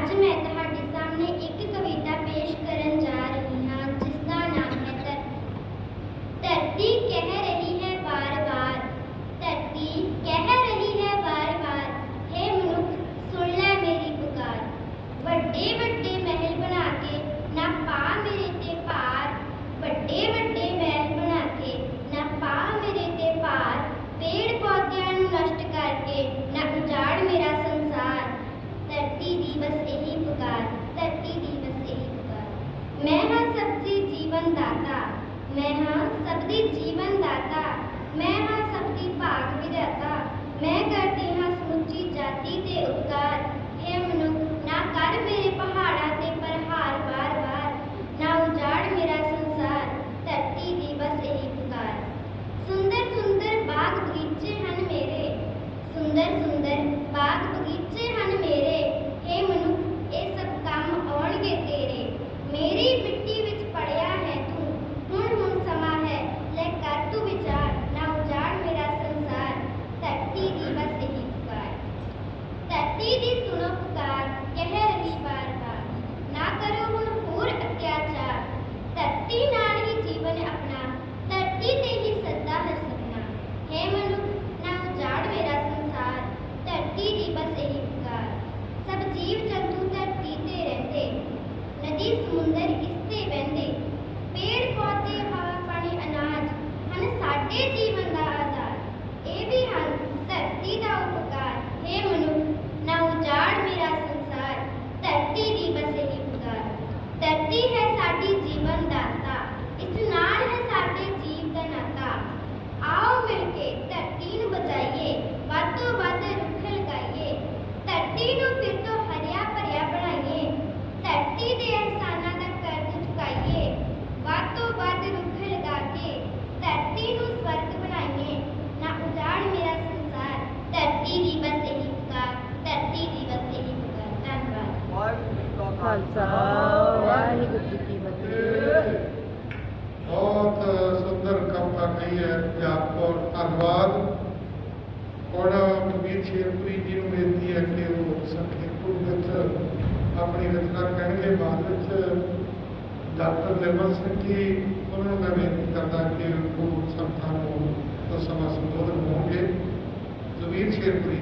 de metro. Eid ul પ્રતિદિ સુનો પુકાર Khalsa, Waheguru ji ਕੀ ਫਤਿਹ। ਬਹੁਤ ਸੁੰਦਰ ਕਵਿਤਾ ਕਹੀ ਹੈ ਪੰਜਾਬ ਕੋਲ, ਧੰਨਵਾਦ। ਔਰ ਕਬੀਰ ਸ਼ੇਰਪੁਰੀ ਜੀ ਨੂੰ ਬੇਨਤੀ ਹੈ ਕਿ ਉਹ ਸੰਖੇਪੂ ਵਿੱਚ ਆਪਣੀ ਰਚਨਾ ਕਹਿਣਗੇ। ਬਾਅਦ ਵਿੱਚ ਡਾਕਟਰ ਨਿਰਮਲ ਸਿੰਘ ਜੀ, ਉਹਨਾਂ ਨੂੰ ਮੈਂ ਬੇਨਤੀ ਕਰਦਾ ਕਿ ਉਹ ਸੰਤਾਂ ਨੂੰ ਤੋਂ ਸਮਾਂ ਸੰਬੋਧਨ ਹੋਣਗੇ। ਕਬੀਰ ਸ਼ੇਰਪੁਰੀ